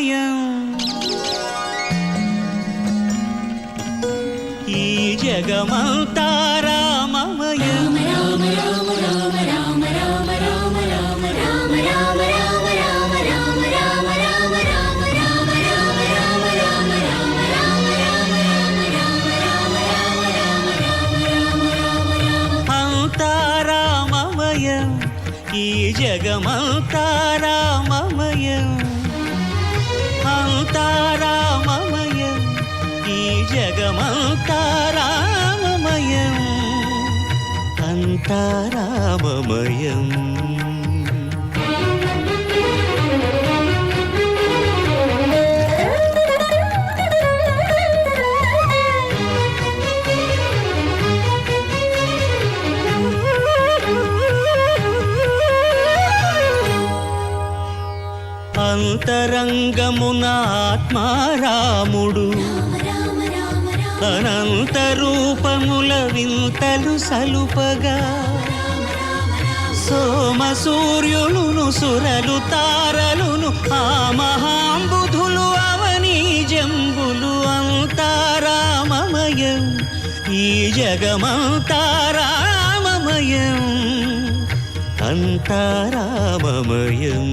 సాయం ఈ జగమంతా రామమయం. అంతా రామమయం. ఈ జగమంతా రామమయం. జగమంతా రామమయం అంతా రామమయం. అంతరంగమున ఆత్మారాముడు అనంత రూపముల వింతలు సలుపగా. సోమ సూర్యులును సురలు తారలును ఆ మహాంబుధులు అవని జంబులు అంతారామమయం ఈ జగమంతారామమయం అంతారామమయం